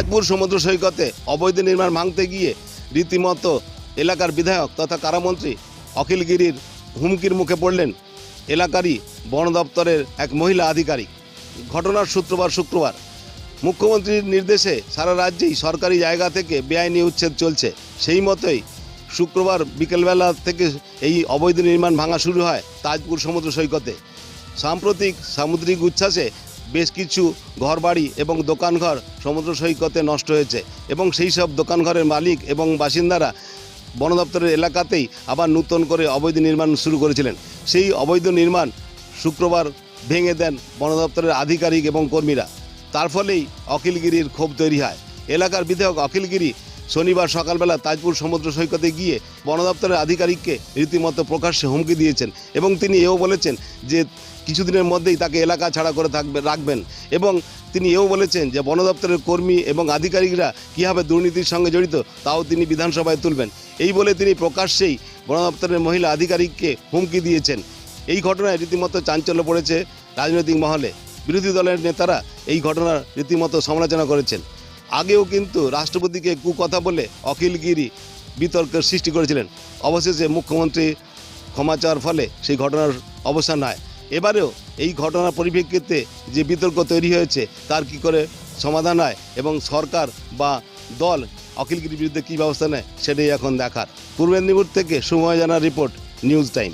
তাজপুর সমুদ্র সৈকতে অবৈধ নির্মাণ ভাঙতে গিয়ে রীতিমতো এলাকার বিধায়ক তথা কারামন্ত্রী অখিল গিরির হুমকির মুখে পড়লেন এলাকারই বন দপ্তরের এক মহিলা আধিকারিক। ঘটনার শুক্রবার শুক্রবার। মুখ্যমন্ত্রীর নির্দেশে সারা রাজ্যেই সরকারি জায়গা থেকে বেআইনি উচ্ছেদ চলছে। সেই মতোই শুক্রবার বিকেলবেলা থেকে এই অবৈধ নির্মাণ ভাঙা শুরু হয় তাজপুর সমুদ্র সৈকতে। সাম্প্রতিক সামুদ্রিক উচ্ছ্বাসে বেশ কিছু ঘরবাড়ি এবং দোকানঘর সমুদ্র সৈকতে নষ্ট হয়েছে এবং সেই সব দোকানঘরের মালিক এবং বাসিন্দারা বন দপ্তরের এলাকাতেই আবার নূতন করে অবৈধ নির্মাণ শুরু করেছিলেন। সেই অবৈধ নির্মাণ শুক্রবার ভেঙে দেন বন দপ্তরের আধিকারিক এবং কর্মীরা। তার ফলেই অখিলগিরির ক্ষোভ তৈরি হয়। এলাকার বিধায়ক অখিলগিরি শনিবার সকালবেলা তাজপুর সমুদ্র সৈকতে গিয়ে বন দপ্তরের আধিকারিককে রীতিমতো প্রকাশ্যে হুমকি দিয়েছেন এবং তিনি এও বলেছেন যে কিছুদিনের মধ্যেই তাকে এলাকা ছাড়া করে থাকবে, রাখবেন এবং তিনি এও বলেছেন যে বন দপ্তরের কর্মী এবং আধিকারিকরা কীভাবে দুর্নীতির সঙ্গে জড়িত তাও তিনি বিধানসভায় তুলবেন। এই বলে তিনি প্রকাশ্যেই বন দপ্তরের মহিলা আধিকারিককে হুমকি দিয়েছেন। এই ঘটনায় রীতিমতো চাঞ্চল্য পড়েছে রাজনৈতিক মহলে। বিরোধী দলের নেতারা এই ঘটনার রীতিমতো সমালোচনা করেছেন। আগেও কিন্তু রাষ্ট্রপতিকে কুকথা বলে অখিল গিরি বিতর্কের সৃষ্টি করেছিলেন। অবশেষে মুখ্যমন্ত্রী ক্ষমা চাওয়ার ফলে সেই ঘটনার অবসান হয়। এবারেও এই ঘটনার পরিপ্রেক্ষিতে যে বিতর্ক তৈরি হয়েছে, তার কি করে সমাধান হয় এবং সরকার বা দল অখিলগিরির বিরুদ্ধে কী ব্যবস্থা নেয়, সেটাই এখন দেখার। পূর্ব মেদিনীপুর থেকে সময় জানার রিপোর্ট, নিউজ টাইম।